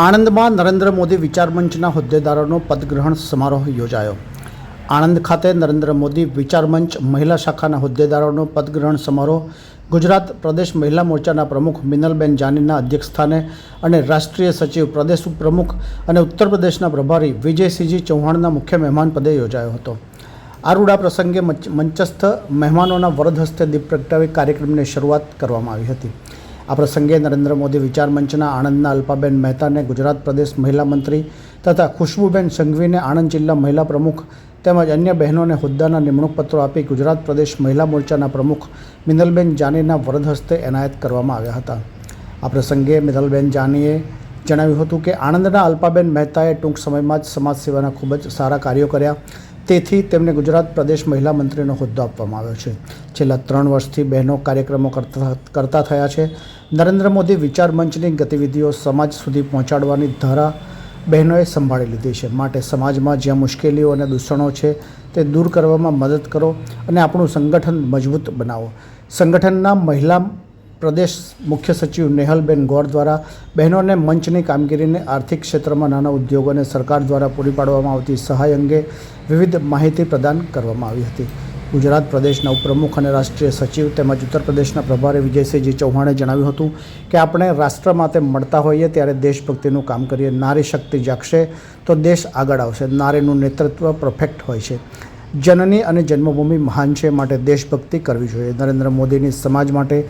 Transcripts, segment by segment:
આણંદમાં નરેન્દ્ર મોદી વિચાર મંચના હોદ્દેદારોનો પદગ્રહણ સમારોહ યોજાયો. આણંદ ખાતે નરેન્દ્ર મોદી વિચાર મંચ મહિલા શાખાના હોદ્દેદારોનો પદગ્રહણ સમારોહ, ગુજરાત પ્રદેશ મહિલા મોરચાના પ્રમુખ મિનલબેન જાનીના અધ્યક્ષસ્થાને અને રાષ્ટ્રીય સચિવ પ્રદેશ ઉપપ્રમુખ અને ઉત્તર પ્રદેશના પ્રભારી વિજયસિંહજી ચૌહાણના મુખ્ય મહેમાન પદે યોજાયો હતો. આરૂડા પ્રસંગે મંચસ્થ મહેમાનોના વરદ હસ્તે દીપ પ્રગટાવી કાર્યક્રમની શરૂઆત કરવામાં આવી હતી. આ પ્રસંગે નરેન્દ્ર મોદી વિચાર મંચના આણંદના અલ્પાબેન મહેતાને ગુજરાત પ્રદેશ મહિલા મંત્રી તથા ખુશ્બુબેન સંઘવીને આણંદ જિલ્લા મહિલા પ્રમુખ તેમજ અન્ય બહેનોને હોદ્દાના નિમણૂક પત્રો આપી ગુજરાત પ્રદેશ મહિલા મોરચાના પ્રમુખ મિનલબેન જાનીના વરદ હસ્તે એનાયત કરવામાં આવ્યા હતા. આ પ્રસંગે મિનલબેન જાનીએ જણાવ્યું હતું કે આણંદના અલ્પાબેન મહેતાએ ટૂંક સમયમાં જ સમાજ સેવાના ખૂબ જ સારા કાર્યો કર્યા. તેથી તેમને ગુજરાત પ્રદેશ મહિલા મંત્રીનો હોદ્દો આપવામાં આવ્યો છે. છેલ્લા ત્રણ વર્ષથી બહેનો કાર્યક્રમો કરતા કરતા થયા છે. નરેન્દ્ર મોદી વિચાર મંચની ગતિવિધિઓ સમાજ સુધી પહોંચાડવાની ધારા બહેનોએ સંભાળી લીધી છે. માટે સમાજમાં જ્યાં મુશ્કેલીઓ અને દૂષણો છે, તે દૂર કરવામાં મદદ કરો અને આપણું સંગઠન મજબૂત બનાવો. સંગઠનના મહિલા પ્રદેશ મુખ્ય સચિવ નેહલબેન ગોર દ્વારા બહેનોને મંચની કામગીરીને આર્થિક ક્ષેત્રમાં નાના ઉદ્યોગોને સરકાર દ્વારા પૂરી પાડવામાં આવતી સહાય અંગે વિવિધ માહિતી પ્રદાન કરવામાં આવી હતી. ગુજરાત પ્રદેશના ઉપપ્રમુખ અને રાષ્ટ્રીય સચિવ તેમજ ઉત્તર પ્રદેશના પ્રભારી વિજયસિંહજી ચૌહાણે જણાવ્યું હતું કે આપણે રાષ્ટ્ર માટે મળતા હોઈએ ત્યારે દેશભક્તિનું કામ કરીએ, નારી શક્તિ જાગશે તો દેશ આગળ આવશે. નારીનું નેતૃત્વ પરફેક્ટ હોય છે. જનની અને જન્મભૂમિ મહાન છે માટે દેશભક્તિ કરવી જોઈએ. નરેન્દ્ર મોદીની સમાજ માટે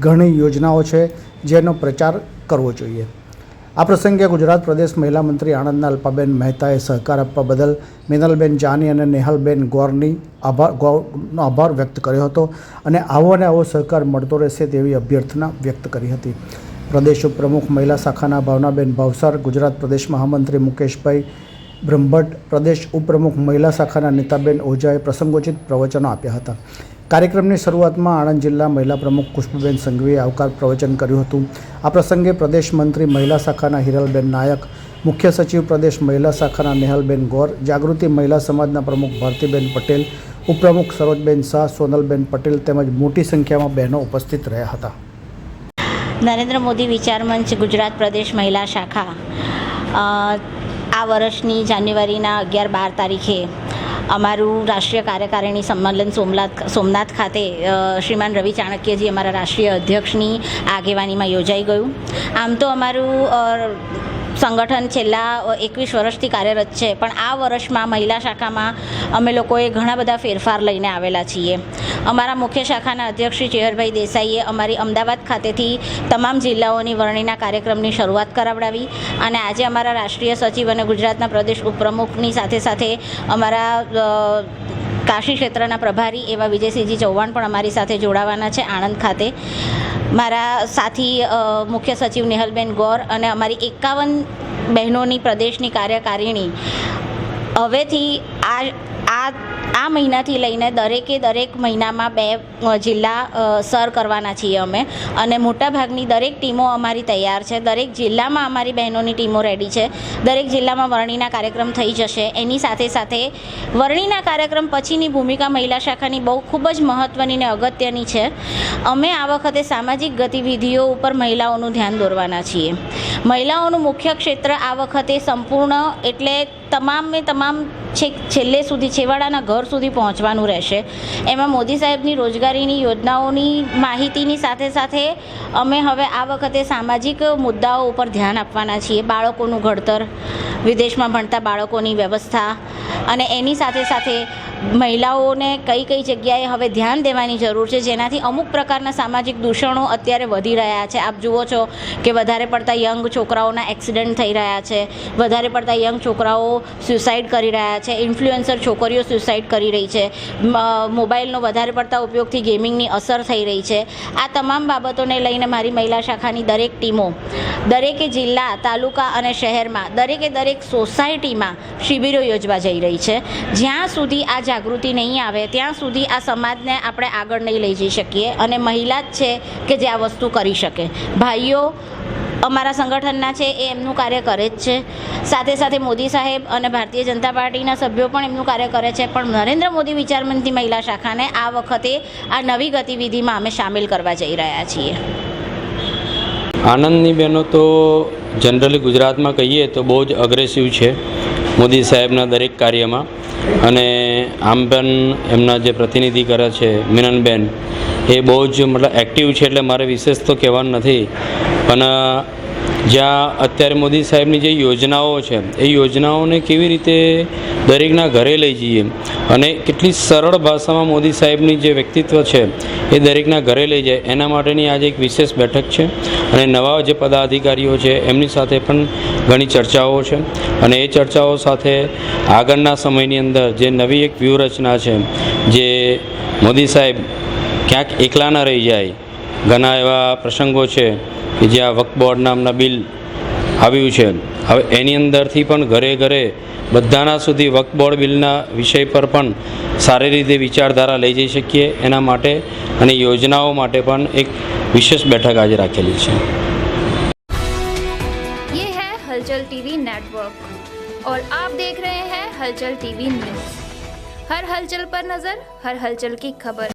ઘણી યોજનાઓ છે જેનો પ્રચાર કરવો જોઈએ. આ પ્રસંગે ગુજરાત પ્રદેશ મહિલા મંત્રી આણંદના અલ્પાબેન મહેતાએ સહકાર આપવા બદલ મિનલબેન જાની અને નેહલબેન ગોરની આભાર ગૌરવનો આભાર વ્યક્ત કર્યો હતો અને આવો અને આવો સહકાર મળતો રહેશે તેવી અભ્યર્થના વ્યક્ત કરી હતી. પ્રદેશ ઉપપ્રમુખ મહિલા શાખાના ભાવનાબેન ભાવસાર, ગુજરાત પ્રદેશ મહામંત્રી મુકેશભાઈ બ્રહ્મભટ્ટ, પ્રદેશ ઉપપ્રમુખ મહિલા શાખાના નીતાબેન ઓઝાએ પ્રસંગોચિત પ્રવચનો આપ્યા હતા. કાર્યક્રમની શરૂઆતમાં આણંદ જિલ્લા મહિલા પ્રમુખ પુષ્પબેન સંઘવીએ આવકાર પ્રવચન કર્યું હતું. આ પ્રસંગે પ્રદેશ મંત્રી મહિલા શાખાના હિરલબેન નાયક, મુખ્ય સચિવ પ્રદેશ મહિલા શાખાના નેહલબેન ગોર, જાગૃતિ મહિલા સમાજના પ્રમુખ ભારતીબેન પટેલ, ઉપપ્રમુખ સરોજબેન શાહ, સોનલબેન પટેલ તેમજ મોટી સંખ્યામાં બહેનો ઉપસ્થિત રહ્યા હતા. નરેન્દ્ર મોદી વિચાર મંચ, ગુજરાત પ્રદેશ મહિલા શાખા. આ વર્ષની જાન્યુઆરીના અગિયાર બાર તારીખે અમારું રાષ્ટ્રીય કાર્યકારિણી સંમેલન સોમનાથ સોમનાથ ખાતે શ્રીમાન રવિ ચાણક્યજી અમારા રાષ્ટ્રીય અધ્યક્ષની આગેવાનીમાં યોજાઈ ગયું. આમ તો અમારું સંગઠન છેલ્લા એકવીસ વર્ષથી કાર્યરત છે. પણ આ વર્ષમાં મહિલા શાખામાં અમે લોકોએ ઘણા બધા ફેરફાર લઈને આવેલા છીએ. અમારા મુખ્ય શાખાના અધ્યક્ષ શ્રી ચેહરભાઈ દેસાઈએ અમારી અમદાવાદ ખાતેથી તમામ જિલ્લાઓની વરણીના કાર્યક્રમની શરૂઆત કરાવડાવી અને આજે અમારા રાષ્ટ્રીય સચિવ અને ગુજરાતના પ્રદેશ ઉપપ્રમુખની સાથે સાથે અમારા કાશી ક્ષેત્રના પ્રભારી એવા વિજયસિંહજી ચૌહાણ પણ અમારી સાથે જોડાવાના છે. આણંદ ખાતે મારા સાથી મુખ્ય સચિવ નેહલબેન ગોર અને અમારી એકાવન બહેનોની પ્રદેશની કાર્યકારિણી. હવેથી આ આ આ મહિનાથી લઈને દરેકે દરેક મહિનામાં બે જિલ્લા સર કરવાના છીએ અમે. અને મોટાભાગની દરેક ટીમો અમારી તૈયાર છે. દરેક જિલ્લામાં અમારી બહેનોની ટીમો રેડી છે. દરેક જિલ્લામાં વરણીના કાર્યક્રમ થઈ જશે. એની સાથે સાથે વરણીના કાર્યક્રમ પછીની ભૂમિકા મહિલા શાખાની બહુ ખૂબ જ મહત્ત્વની ને અગત્યની છે. અમે આ વખતે સામાજિક ગતિવિધિઓ ઉપર મહિલાઓનું ધ્યાન દોરવાના છીએ. મહિલાઓનું મુખ્ય ક્ષેત્ર આ વખતે સંપૂર્ણ એટલે તમામે તમામ છેક, છેલ્લે સુધી, છેવાડાના ઘર સુધી પહોંચવાનું રહેશે. એમાં મોદી સાહેબની રોજગારીની યોજનાઓની માહિતીની સાથે સાથે અમે હવે આ વખતે સામાજિક મુદ્દાઓ ઉપર ધ્યાન આપવાના છીએ. બાળકોનું ઘડતર વિદેશમાં ભણતા બાળકોની વ્યવસ્થા અને એની સાથે સાથે મહિલાઓને કઈ કઈ જગ્યાએ હવે ધ્યાન દેવાની જરૂર છે, જેનાથી અમુક પ્રકારના સામાજિક દૂષણો અત્યારે વધી રહ્યા છે. આપ જુઓ છો કે વધારે પડતા યંગ છોકરાઓના એક્સિડન્ટ થઈ રહ્યા છે, વધારે પડતા યંગ છોકરાઓ સ્યુસાઇડ કરી રહ્યા છે ઇન્ફ્લુએન્સર છોકરીઓ સ્યુસાઇડ કરી રહી છે મોબાઈલનો વધારે પડતા ઉપયોગથી ગેમિંગની અસર થઈ રહી છે. આ તમામ બાબતોને લઈને મારી મહિલા શાખાની દરેક ટીમો, દરેકે જિલ્લા, તાલુકા અને શહેરમાં, દરેકે દરેક સોસાયટીમાં શિબિરો યોજવા જઈ રહી છે. જ્યાં સુધી આ જાગૃતિ નહીં આવે, ત્યાં સુધી આ સમાજને આપણે આગળ નહીં લઈ જઈ શકીએ અને મહિલા જ છે કે જે આ વસ્તુ કરી શકે. ભાઈઓ અમારા સંગઠનના છે, એ એમનું કાર્ય કરે જ છે. સાથે સાથે મોદી સાહેબ અને ભારતીય જનતા પાર્ટીના સભ્યો પણ એમનું કાર્ય કરે છે. પણ નરેન્દ્ર મોદી વિચાર મહિલા શાખાને આ વખતે આ નવી ગતિવિધિમાં અમે સામેલ કરવા જઈ રહ્યા છીએ. આનંદની બહેનો તો જનરલી ગુજરાતમાં કહીએ તો બહુ જ અગ્રેસિવ છે મોદી સાહેબના દરેક કાર્યમાં. અને આમ પણ એમના જે પ્રતિનિધિ કરે છે, મિનનબેન, એ બહુ જ મતલબ એક્ટિવ છે એટલે મારે વિશેષ તો કહેવાનું નથી. પણ જ્યાં અત્યારે મોદી સાહેબની જે યોજનાઓ છે, એ યોજનાઓને કેવી રીતે દરેકના ઘરે લઈ જઈએ અને કેટલી સરળ ભાષામાં મોદી સાહેબની જે વ્યક્તિત્વ છે, એ દરેકના ઘરે લઈ જાય, એના માટેની આજે એક વિશેષ બેઠક છે. અને નવા જે પદાધિકારીઓ છે, એમની સાથે પણ ઘણી ચર્ચાઓ છે. અને એ ચર્ચાઓ સાથે આગળના સમયની અંદર જે નવી એક વ્યૂહરચના છે, જે મોદી સાહેબ ક્યાંક એકલા ન રહી જાય ઘણા એવા પ્રસંગો છે કે જ્યાં વક્ફ બોર્ડ નામના બિલ આવ્યું છે હવે એની અંદરથી પણ ઘરે ઘરે બધાના સુધી વક્ફ બોર્ડ બિલના વિષય પર પણ સારી રીતે વિચારધારા લઈ જઈ શકીએ એના માટે અને યોજનાઓ માટે પણ એક વિશેષ બેઠક આજે રાખેલી છે ये है हलचल टीवी नेटवर्क और आप देख रहे हैं हलचल टीवी न्यूज हर हलचल पर नजर हर हलचल की खबर